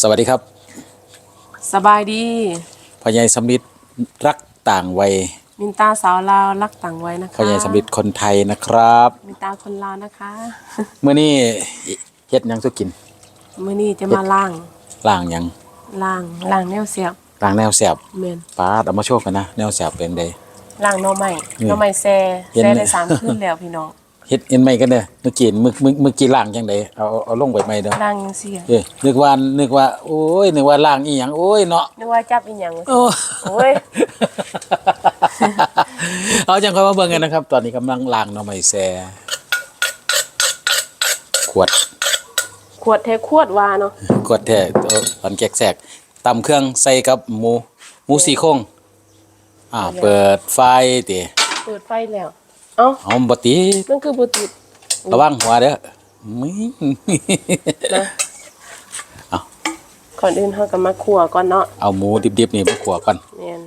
สวัสดีครับ สบายดีพ่อใหญ่สำลิดรักต่างวัยมินตาสาวลาวรักต่างไว้นะคะพ่อใหญ่สำลิดคนไทยนะครับมินตาคนลาวนะคะเมื่อนี้เฮ็ดหยังสุกินมื้อนี้จะมาล่างล่างหยังล่างล่างแนวเสียบล่างแนวแสบแม่นป้าดเอามาโชว์กันนะ แนวแสบเป็นใด ล่างหน่อไม้นี่หน่อไม้แซ่เห็น แซ่ไหมได้สามคืนแล้วพี่น้อง เฮ็ดเอ็นไม่กันเด้อเมื่อกี้มึกมึกเมื่อกี้ล่างจังไดเอาเอาเอาลงไปใหม่เด้อล่างจังซี่เอ้ยนึกว่านึกว่าโอ้ยนึกว่าล่างอีหยังโอ้ยเนาะนึกว่าจับอีหยังโอ้โอ้ยเอาจังค่อยมาเบิ่งกันนะครับ ตอนนี้กำลังล้างหน่อไม้แซ่ขวดขวดแท้ขวดว่าเนาะขวดแท้เอาตอนแกกแสกตำเครื่องใส่กับหมูหมูสี่โครงอ่าเปิดไฟติเปิดไฟแล้ว เอ้าเอาบ่ติดมันคือบ่ติดระวังหัวเด้อมึงนะเอ้าก่อนอื่นเฮาก็มาคั่วก่อนเนาะเอาหมูดิบๆนี่มาขัวก่อนแม่น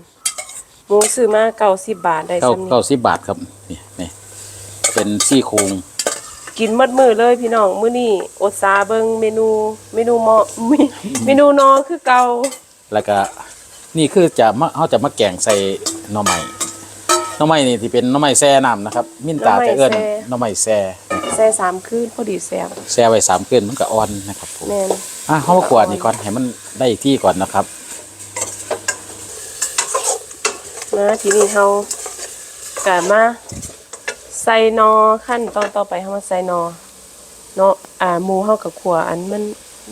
หมูซื้อมา90บาทได้เก้าซำนี้เก้าสิบบาทครับนี่นี่เป็นซี่โครงกินหมดมือเลยพี่น้องมื้อนี้อดสาเบิ่งเมนูเมนูเหมาะเมเมนูนอคือเก่าแล้วก็นี่คือจะมาเฮาจะมาแกงใส่หน่อไม้ห น่อไม้นี่ที่เป็นหน่อไม้แซ่น้ำนะครับ มิ้นตาจะเอิ้นหน่อไม้แซ่แซ่สามคืนพอดีแซ่บแช่ไว้สามคืนมันก็อ่อนนะครับผมแม่นอะเขามากวาดนี่ก่อนให้มันได้ที่ก่อนนะครับมาทีนี้เฮาก็มาใส่นอขั้นตอนต่อไปเฮามาใส่นอเนาะอ่าหมูเฮากับขัวอันมัน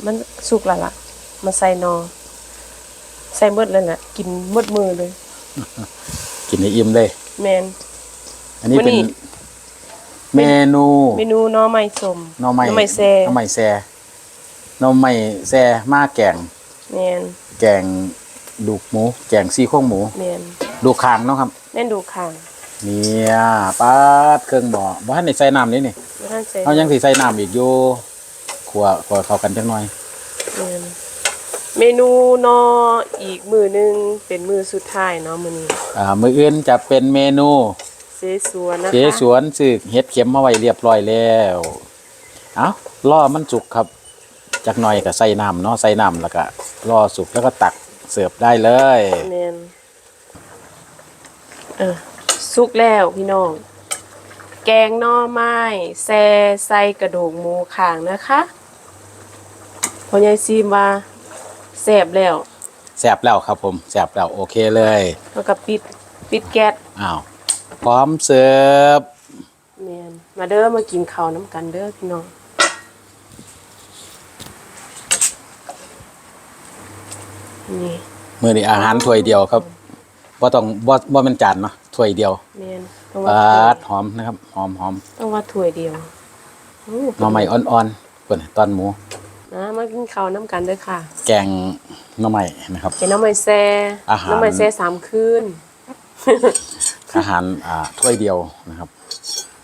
มันสุกแล้วล่ะมาใส่นอใส่หมดเลยล่ะกินหมดมือเลย กินให้อิ่มเลย แม่นอันนี้วันเป็นนี้ เมนูเมนูหน่อไม้ส้มหน่อไม้หน่อไม้แซ่หน่อไม้แซ่หน่อไม้แซ่มาแกง แม่นแกงดูกหมู แกงซี่โครงหมู แม่นดูกคางเนาะครับแม่นดูข้างเนี่ยปัดเครื่องบ่อบ่ทันได้ใส่น้ำนี่นี่บ่ทันใส่เอายังสิใส่น้ำอีกอยู่ขัวขัวเข้ากันจังหน่อย แม่น เมนูนออีกมือหนึงเป็นมือสุดท้ายเนาะมื้อนี้อ่ามื้ออื่นจะเป็นเมนู เสสวนนะคะเจสวนซื้อเฮ็ดเข็มมาไว้เรียบร้อยแล้ว เอาล่อมันสุกครับ จากหน่อยก็ใส่น้ำเนาะใส่น้ำแล้วก็รอสุกแล้วก็ตักเสิร์ฟได้เลย แม่นเออสุกแล้วพี่น้อง แกงหน่อไม้แซ่ใส่กระดูกหมูข้างนะคะพ่อใหญ่ซีมว่า แซ่บแล้วแสบแล้วครับผมแสบแล้วโอเคเลยแล้วก็ปิดปิดแก๊สอ้าวพร้อมเสิร์ฟแม่นมาเด้อมากินข้าวน้ำกันเด้อพี่น้องนี่มื้อนี้อาหารถ้วยเดียวครับบ่ต้องบ่บ่เป็นจานเนาะถ้วยเดียวแม่นต้องปว่าาดหอมนะครับหอมหอมต้องว่าถ้วยเดียวโอ้หน่อไม้อ่อนๆเพิ่นตอนหมูนะมา กินข้าวน้ำกันเด้อค่ะ แกงหน่อไม้นะครับเป็นน้ำมันแซ่อาหาร น้ำมันแซ่สามคืนอาหารอ่าถ้วยเดียวนะครับ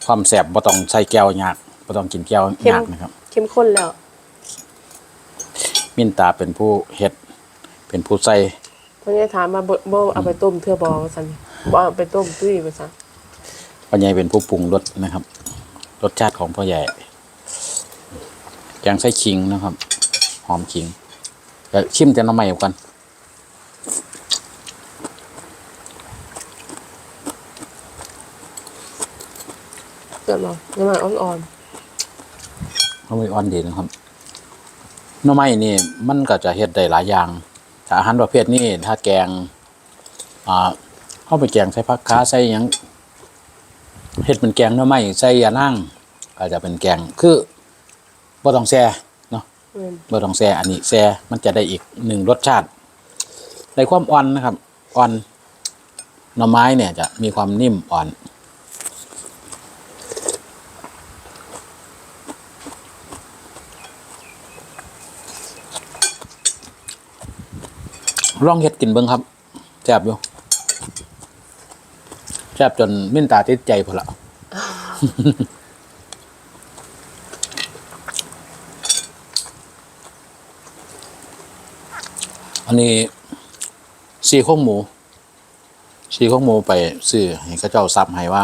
ความแสบบ่ต้องใส่แก้วยากบ่ต้องกินแก้วเข้มยากนะครับ เข้มข้นแล้วมินตาเป็นผู้เฮ็ด เป็นผู้ใส่เพิ่นจะถามมาบ่บ่เอาไปต้มเทื่อบ่ว่าซั่นบ่เอาไปต้มตุ้ยว่าซั่นพ่อใหญ่เป็นผู้ปรุงรสนะครับ รสชาติของพ่อใหญ่แกงไส้ขิงนะครับ หอมขิงเดี๋ยวชิมแต่น้ำใหม่กันเกิดบ่น้ำมันอ่อนน้ำใหม่อ่อนดีนะครับหน้ำใหม่นี่มันก็จะเฮ็ดได้หลายอย่างแต่อาหารประเภทนี้ถ้าแกงอ่าเข้าไปแกงใส่ผักค้าใส่หยังเฮ็ดเป็นแกงหน้ำใหม่ใส่ยานั่งก็จะเป็นแกงคือบ่ต้องแซ่เนาะๆแม่น บ่ต้องแซ่อันนี้แซ่มันจะได้อีกหนึ่งรสชาติในความอ่อนนะครับ อ่อนหน่อไม้เนี่ยจะมีความนิ่มอ่อนลองเฮ็ดกินเบิ่งครับแซ่บอยู่แซ่บจนมิ้นตาติดใจพอละ อันนี้ซีโครงหมูซีโครงหมูไปซื้อให้เขาเจ้าซับให้ว่า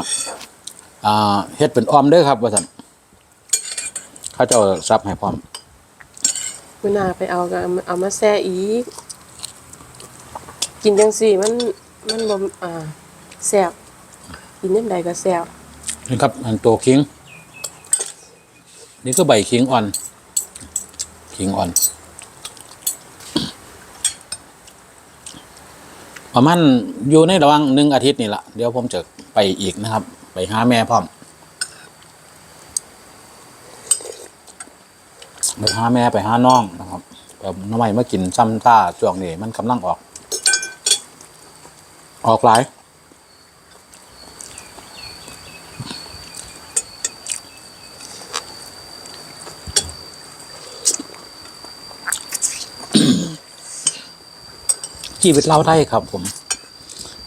อ่าเฮ็ดเป็นออมเด้อครับว่าซั่นเขาเจ้าซับให้พร้อมมื้อหน้าไปเอาก็เอามาเอามาแซ่อีกกินจังซี่มันมันบ่อ่าแซ่บกินยามใดก็แซ่บนี่ครับ อันตัวคิง นี่ก็ใบคิงอ่อน คิงอ่อน ประมาณอยู่ในระหว่างหนึ่งอาทิตย์นี่แหละเดี๋ยวผมจะไปอีกนะครับ ไปหาแม่พร้อมไปหาแม่ไปหาน้องนะครับแบบน้องใหม่มากินซ้ำท่าช่วงนี้มันกำลังออก ออกหลาย ชีวิตเราได้ครับ ผม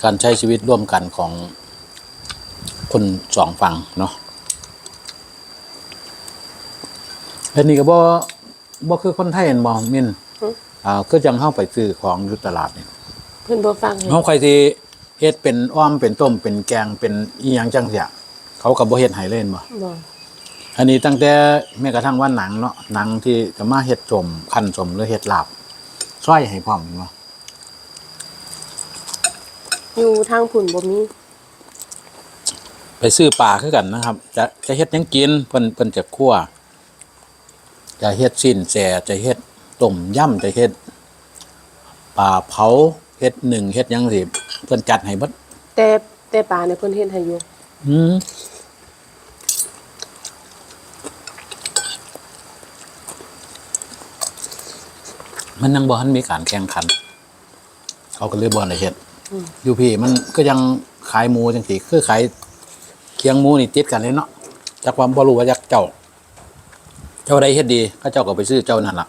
การใช้ชีวิตร่วมกันของคนสองฝั่งเนาะอันนี้ก็บ่บ่คือคนไทยเห็นบ่มินอ่าคือจังเข้าไปซื้อของอยู่ตลาดนี่เพิ่นบ่ฟังให้เฮาใครที่เฮ็ดเป็นอ้อมเป็นต้มเป็นแกงเป็นอีหยังจังเสียเขาก็บ่เฮ็ดให้เล่นบ่บ่อันนี้ตั้งแต่แม้กระทั่งว่าหนังเนาะหนังที่จะมาเฮ็ดสมคั่นสมหรือเฮ็ดลาบซอยให้พร้อมแม่นบ่ อยู่ทางพุ่นบ่มีไปซื้อปลาคือกันนะครับ จะจะเฮ็ดหยังกินเพิ่นเพิ่นจะคั่วจะเฮ็ดสิ้นแส่จะเฮ็ดต้มยำจะเฮ็ดปลาเผาเฮ็ดหนึ่งเฮ็ดหยังสิเพิ่นจัดให้เบิดแต่แต่ปลาเนี่ยเพิ่นเฮ็ดให้อยู่อืมมันยังบ่ทันมีการแข่งขันเขาก็เลยบ่ได้เฮ็ด อยู่พี่มันก็ยังขายหมูจังซี่คือขายเคียงหมูนี่ติดกันเลยเนาะจากความบ่รู้ว่าจากเจ้า เจ้าใดเฮ็ดดีก็เจ้าก็ไปซื้อเจ้านั่นล่ะ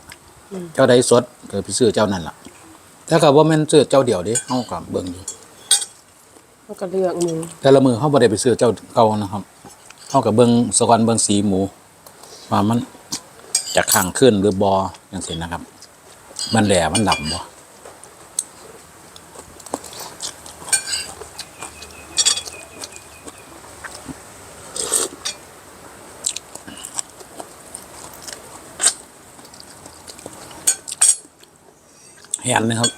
เจ้าใดสดก็ไปซื้อเจ้านั่นล่ะแต่ก็บ่แม่นซื้อเจ้าเดียวเด้เฮาก็เบิ่งอยู่มันก็เลือกหมูแต่ละมือเขาบ่ได้ไปซื้อเจ้าเก่านะครับเขากับเบิงสกอนเบิงสีหมูว่ามันจะข้างขึ้นหรือบออย่างสินะครับ มันแหล่มันดำบ่ นนะครับ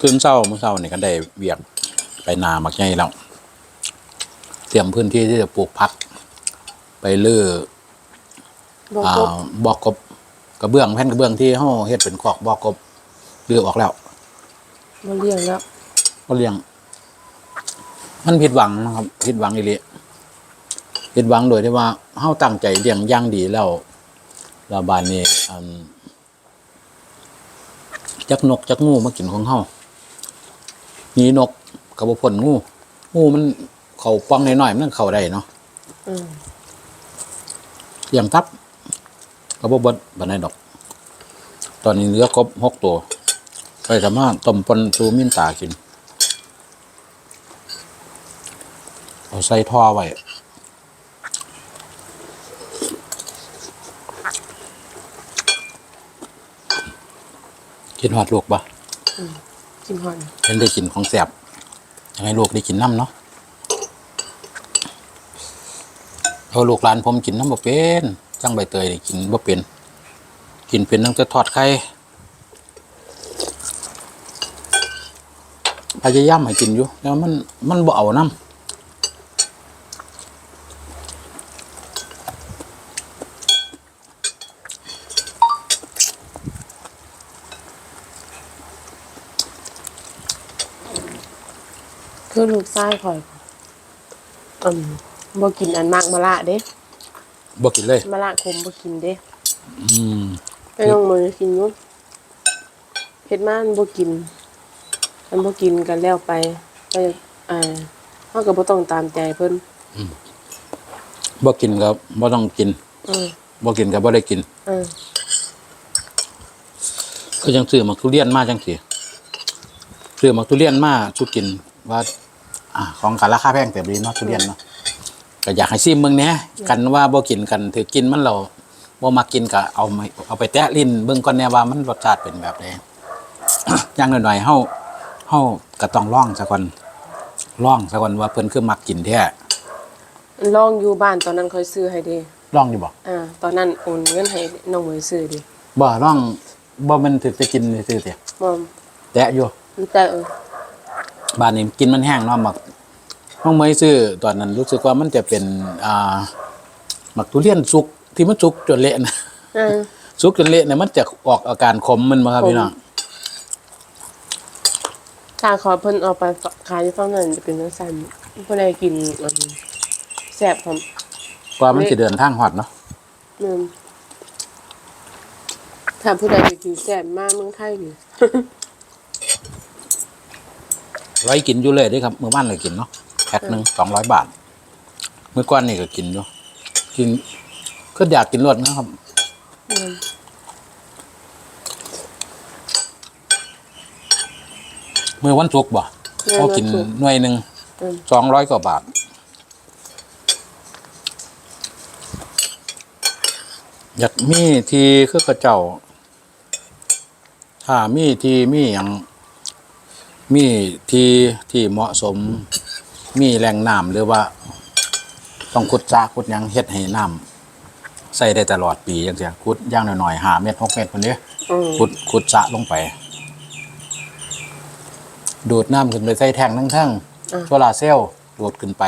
คืนเศร้าเมื่อเช้านี่ก็ได้เวียกไปนามักใหญ่แล้ว เตรียมพื้นที่ที่จะปลูกพัก ไปลือบ่อ่าครบบอกกบกระเบื้องแผ่นกระเบื้องที่เฮาเฮ็ดเป็นคอกบอกกบลือออกแล้วบ่เลี้ยงแล้วก็เลี้ยง มันผิดหวังนะครับผิดหวังอีหลีผิดหวังโดยที่ว่าเฮาตั้งใจเลี้ยงอย่างดีแล้วแล้วบานนี้อันจักนกจักงูมากินของเฮาหนีนกกับบ่พ้นงูงูมันเข้าป้องน้อยๆมันเข้าได้เนาะอืมเลี้ยงทับก็บ่เบิดบ่ได้ดอก ตอนนี้เหลือครบหกตัวไปสามารถต้มปนซูมินตากิน เอาใส่ท่อไว้กินหอดลูกปะกินฮอนเพิ่นได้กินของแสบยังไงลูกได้กินน้ำเนาะเอาลูกหลานผมกินน้ำบ่เป็นจังใบเตยได้กินบ่เป็น กินเป็นตั้งแต่ทอดไข่พยายามให้กินอยู่แล้วมันมันบ่เอาน้ำ คือลูกชายข่อยอืมบ่กินอันมากมะละเด้บ่กินเลย มะละขมบ่กินเด้อืมไปน้องมือกินอยู่เฮ็ดมามันบ่กินมันบ่กินกันแล้วไปก็อ่าเฮาก็บ่ต้องตามใจเพิ่นบ่กินก็บ่ต้องกินเออบ่กินก็บ่ได้กิน เออก็ยังซื้อมักทุเรียนมาจังซี่ซื้อมักทุเรียนมาสุกินว่า อ่าของกันราคาแพงแต่ดีเนาะทุเรียนเนาะก็อยากให้ซิมเบิ่งแหน่กันว่าบ่กินกันถือกินมันเราบ่มักกินก็เอามาเอาไปแตะลิ้นเบิ่งก่อนแหน่ว่ามันรสชาติเป็นแบบใดอย่างน้อยๆเฮาเฮาก็ต้องลองซะก่อนล่องสักวันว่าเพิ่นคือมักกินแท้ลองอยู่บ้านตอนนั้นค่อยซื้อให้เด้ล่องอยู่บ่อ่าตอนนั้นโอนเงินให้น้องเหมยซื้อดิบ่ล่องบ่แมันถึกจะกินซื่อๆเติมอมแตะอยู่แต่เออบ้านนี้กินมันแห้งเนาะหมัก น้องเมยซื้อตอนนั้นรู้สึกว่ามันจะเป็นอ่าหมักทุเรียนสุกที่มันสุกจนเละนะอ่าสุกจนเละเนี่ยมันจะออกอาการขมมันมาครับขมพี่น้องถ้าขอเพิ่นเอาไปขายที่ฝั่งนั้นจะเป็นจังซั่นผู้ใดกินอืมแซ่บพร้อมกว่ามันจะเดินทางหอดเนาะอืมถ้าผู้ใดไปกินแซ่บมากเมืองไทยนี่ ไว้กินอยู่เลยเด้ครับเมื่อวานเลยกินเนาะ แพ็คหนึ่งสองร้อยบาท เมื่อก่อนนี่ก็กินอยู่กินก็อยากกินรสนะครับอืมเมื่อวันศุกร์บ่เขากินหน่วยหนึ่งอืมสองร้อยกว่าบาทอยากมีทีคือกระเจ้า ถ้ามีทีมีอย่างมีทีที่เหมาะสม มีแหล่งน้ำหรือว่า ต้องขุดซาขุดหยังเฮ็ดให้น้ำใส่ได้ตลอดปีอย่างเสียขุดอย่างหน่อยๆหาเม็ดหกเม็ดคนนี้อืมขุดขุดสระลงไป ดูดน้ำขึ้นไปใส่แทงทั้งทั้งๆโซลาร์เซลล์ดูดขึ้นไป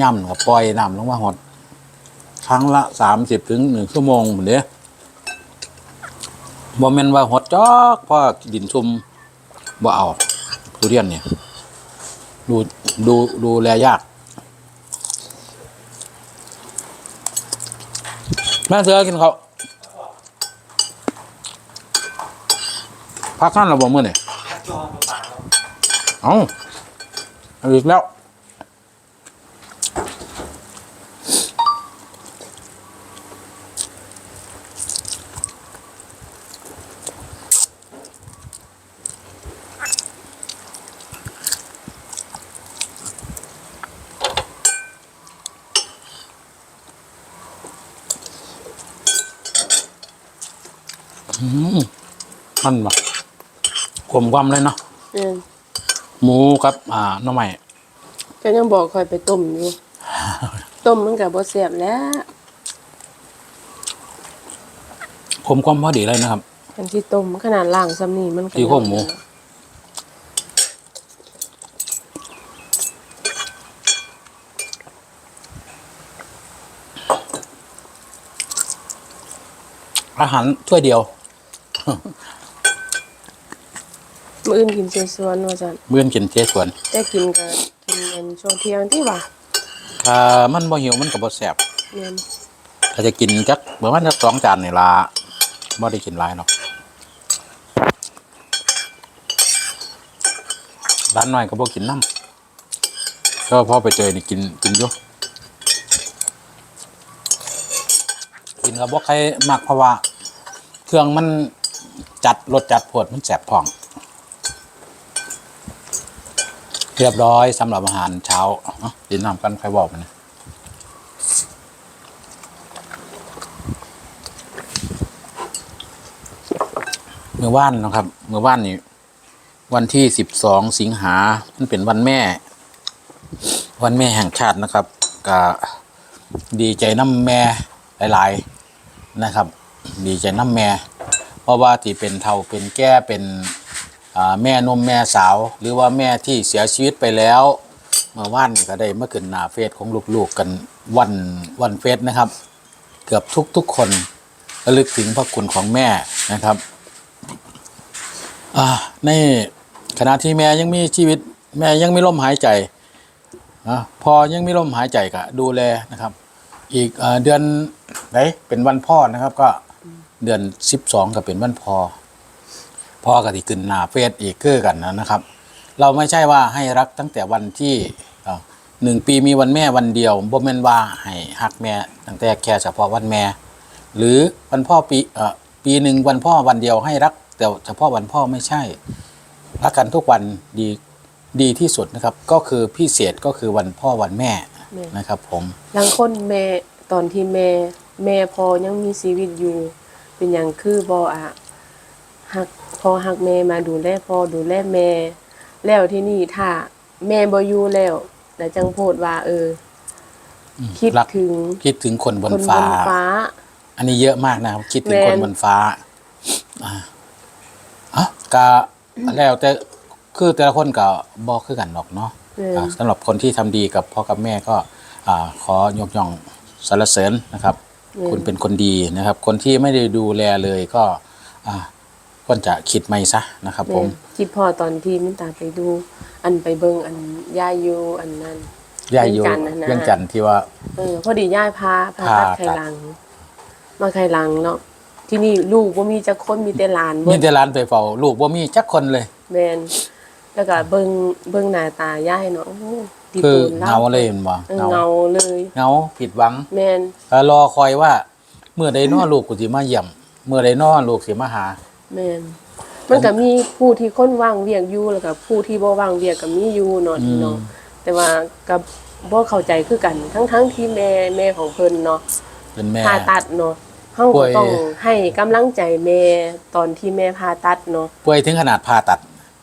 ย่ำกับปล่อยน้ำลงมาหด ครั้งละสามสิบถึงหนึ่งชั่วโมงเหมือนเนี้ยบ่แม่นว่าหดจอกเพราะดินชุ่มบ่เอาทุเรียนเนี่ย ดูดูดูแลยากแม่เสือกินเขาวพักขั้นเราบ่มื่อนี่เอ้าเอาอีกแล้ว มันแบบกลมความเลยเนาะอืมหมูกับ อ่าหน้ำใหม่ก็ยังบอกคอยไปต้มอยู่ ต้มมันก็บ่แซ่บแล้วกลมความพอดีเลยนะครับ อันที่ต้มขนาดล่างซ้ำนี่มันก็ที่โครงหมู อาหารถ้วยเดียว มื้ออื่นกินสวนๆว่าซั่นเมื่อนกินเจ๊สวน แต่กินก็กินอันช่วงเที่ยงที่ว่าถ้ามันบ่หิวมันก็บ่แซ่บแม่นถ้าจะกินจักประมาณสักสองจานนี่ละบ่ได้กินหลายหรอกร้านน้อยก็บ่กินน้ำก็พอไปเจอนี่กินกินอยู่กินก็บ่ใครมักเพราะว่า เครื่องมันจัดรสจัดโพดมันแสบท้อง เรียบร้อยสำหรับอาหารเช้าเอ้ากินน้ำกันใครบอกมันนะเมื่อว่านนะครับเมื่อว่านนี่วันที่สิบสองสิงหามันเป็นวันแม่ วันแม่แห่งชาตินะครับก็ดีใจน้ำแม่หลาย ๆ นะครับ ดีใจน้ำแม่ เพราะว่าที่เป็นเท่าเป็นแก่เป็น แม่นมแม่สาว หรือว่าแม่ที่เสียชีวิตไปแล้วเมื่อว่านก็ได้เมาขึ้นหน้าเฟซของลูกๆกันวันวันเฟซนะครับ เกือบทุกๆคนระลึกถึงพระคุณของแม่นะครับในขณะที่แม่ยังมีชีวิต แม่ยังมีลมหายใจอะพอยังมีลมหายใจก็ดูแลนะครับ อีกอเดือนไหนเป็นวันพ่อนะครับ ก็เดือนสิบสองก็เป็นวันพ่อ พ่อก็ที่ขึ้นหน้าเฟซอีกคือกันนะครับ เราไม่ใช่ว่าให้รักตั้งแต่วันที่เอ่อหนึ่งปีมีวันแม่วันเดียวบ่แม่นว่าให้ฮักแม่ตั้งแต่แค่เฉพาะวันแม่ หรือวันพ่อปีเอ่อปีหนึ่งวันพ่อวันเดียวให้รักแต่เฉพาะวันพ่อไม่ใช่ รักกันทุกวันดีดีที่สุดนะครับ ก็คือพิเศษก็คือวันพ่อวันแม่แม่นนะครับ ผมบางคนแม่ตอนที่แม่แม่พอยังมีชีวิตอยู่ เป็นอย่างคือบ่อะหัก พอหักแม่มาดูแลพ่อดูแลแม่ แล้วที่นี่ถ้าแม่บ่อยู่แล้วแต่จังโพดว่าเอออ คิดรักถึงคิดถึงคนบคนนบฟ้านฟ้า อันนี้เยอะมากนะครับ คิดถึงแม่นคนบนฟ้าอ่าอะก็แล้วแต่คือแต่ละคนก็บอกคือกันหรอกเนาะเอออ่าสำหรับคนที่ทำดีกับพ่อกับแม่ก็อ่าขอยกย่องสรรเสริญนะครับ คุณเป็นคนดีนะครับ คนที่ไม่ได้ดูแลเลยก็อ่า ควรจะคิดไม่ซะนะครับ ผมแม่คิดพอตอนที่มินตาไปดู อันไปเบิ่งอันย่าอยู่อันนั้นยายอยู่เวียงจันทน์น่ะนะเรื่องจันทน์ที่ว่า เออพอดีย่ายพาพาพาตัดตัดไข่หลัง มาไข่หลังเนาะที่นี่ลูกบ่มีจักคนมีแต่หลานเบิมีดแต่ร้านไปเฝ้าลูกว่ามีจักคนเลยแมนแล้วก็เบิ่งเบิ่งหน้าตาย่ายเนาะโอ้โหดีคือตูนเงาเลยเห็นบ่เออเงาเลยเงาผิดหวังแมนแล้วรอคอยว่า เมื่อใดน้อลูกกูสิมาเยี่ยม เมื่อใดน้อลูกสิมาหา แมนมันก็มีผู้ที่คนว่างเวียกอยู่แล้วก็ผู้ที่บ่ว่างเวียกก็มีอยู่เนาะอืมเนาะแต่ว่าก็บ่เข้าใจคือกัน ทั้งๆที่แม่แม่ของเพิ่นเนาะเป็นแม่ ผ่าตัดเนาะเฮาป่ก็วยต้องให้กำลังใจแม่ตอนที่แม่ผ่าตัดเนาะป่วยถึงขนาดผ่าตัด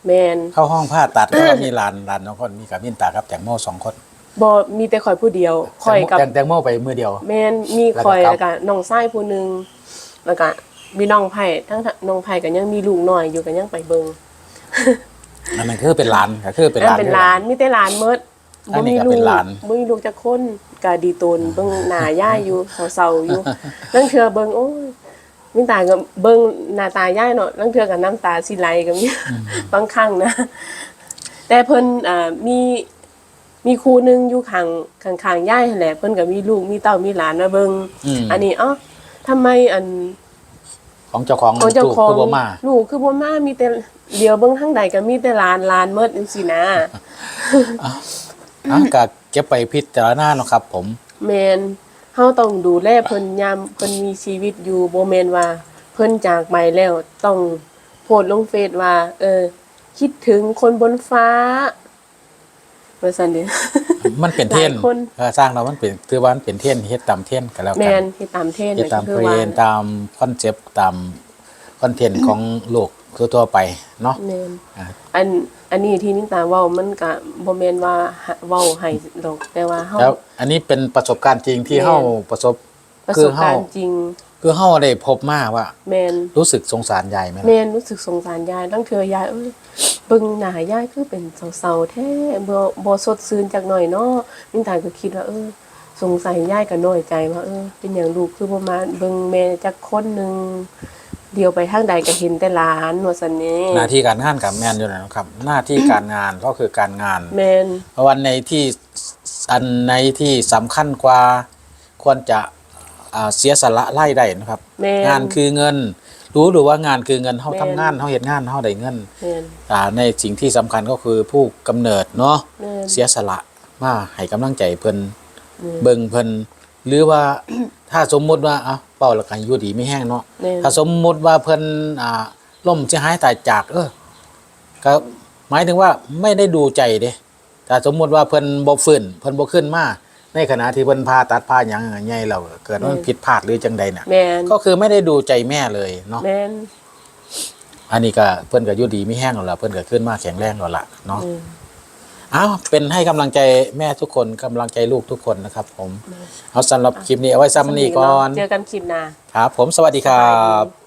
แมนเข้าห้องผ่าตัดก็มีหลานหลานน้องคนมีกับมินตากับแตงโมสองคนบ่มีแต่ข่อยผู้เดียวข่อยกับแตงแตงโมไปมือเดียว แม่นมีแล้วก็ข่อยกลับแล้วก็น้องชายผู้หนึงแล้วก็ มีน้องไผ่ทั้งน้องไผ่ก็ยังมีลูกน้อยอยู่ก็ยังไปเบิ่งอันนั้นคือเป็นหลานก็คือเป็นหนั่ลานนเป็นหลานมีแต่หลานเมิดอันนี้ก็ลูเป็นหลานบ่มีลูกจักคนก็ดีตนเบิ่งหน้าย่ายอยู่เศร้าๆอยู่นั่งเทื่อเบิ่งโอ้ยมิตาก็เบิ่งหน้าตาย่ายเนาะนั่งเทื่อก็น้ำตาสิไหลก็มีบางครั้งนะแต่เพิ่นอ่ามีมีครูหนึงอยู่ข้างข้างๆย่ายนั่นแหละเพิ่นก็มีลูกมีเต้ามีหลานมาเบิ่งอืมอันนี้เอ้าทำไมอัน ของเจ้าของของเจ้าลูกของคือบ่มาลูกคือบ่มามีแต่เดียวเบิ่งทางใดก็มีแต่หลานหลานเมิดจังซี่นะอะก็เก็บไปพิจารณาเนาะครับ ผมแม่นเฮาต้องดูแลเพิ่นยามเพิ่นมีชีวิตอยู่บ่แม่นว่า เพิ่นจากไปแล้วต้องโพสต์ลงเฟซว่า เออ คิดถึงคนบนฟ้า ว่าซั่นเด้มันเป็นเทรนหลายคน เออสร้างเรามันเป็นถือว่ามันเป็นเทรนเฮ็ดตามเทรนก็แล้วกัแม่นนเฮ็ดตามเทรนเฮ็ดตามก็เทคือรว่านตามคอนเซปต์ตามคอนเทนต์ของโลกทั่วๆไปเนาะแม่นอะอันอันนี้ที่นิตาเว้ามันก็บ่แม่นว่าเว้าให้ดอกแต่ว่าเฮาแล้วอันนี้เป็นประสบการณ์จริงที่แม่นเฮาประสบประคืสอบเฮาการณ์จริง คือเฮาได้พบมาว่า แม่นรู้สึกสงสารยายไหมล่ะแม่รู้สึกสงสารยายตั้งเธอยายเอ้ยเบิ่งหน้ายายคือเป็นเศร้าๆแท้บ่บ่สดชื่นจักหน่อยเนาะนิทานก็คิดว่าเออสงสัยยายก็น้อยใจว่าเออเป็นหยังลูกคือบ่มาเบิ่งแม่จักคนหนึงเดียวไปทางใดก็เห็นแต่หลานว่าซั่นนี่หน้าที่การงานกับแมนอยู่แล้วนะครับ หน้าที่การงานก็คือการงานแม่นเพราะวันในที่อันในที่สำคัญกว่าควรจะ อ่าเสียสละไล่ได้นะครับ แม่น งานคือเงิน รู้หรือว่างานคือเงินเฮาแม่นทำงานเฮาเฮ็ดงานเฮาได้เงินแม่นอ่าในสิ่งที่สำคัญก็คือผู้กำเนิดเนาะแม่นเสียสละมาให้กำลังใจเพิ่นแม่นเบิ่งเพิ่นหรือว่า ถ้าสมมุติว่าอะเป้าและกันอยู่ดีไม่แห้งเนาะ แม่น ถ้าสมมุติว่าเพิ่นอ่าล่มเสียหายตายจาก เออก็หมายถึงว่าไม่ได้ดูใจเด้ถ้าสมมุติว่าเพิ่นบ่ฟื้นเพิ่นบ่ขึ้นมา ในขณะที่เพิ่นผ่าตัดผ่าหยังใหญ่แล้วเกิดว่ามันผิดพลาดหรือจังใดน่ะแม่นก็คือไม่ได้ดูใจแม่เลยเนาะแม่นอันนี้ก็เพิ่นก็อยู่ดีไม่แห้งแล้วล่ะเพิ่นก็ขึ้นมาแข็งแรงแล้วล่ะเนาะอืมอ้าวเป็นให้กำลังใจแม่ทุกคนกำลังใจลูกทุกคนนะครับ ผม เอาสำหรับคลิปนี้เอาไว้ซ้ำนี้ก่อนเจอกันคลิปหน้าครับ ผมสวัสดีครับสวัสดี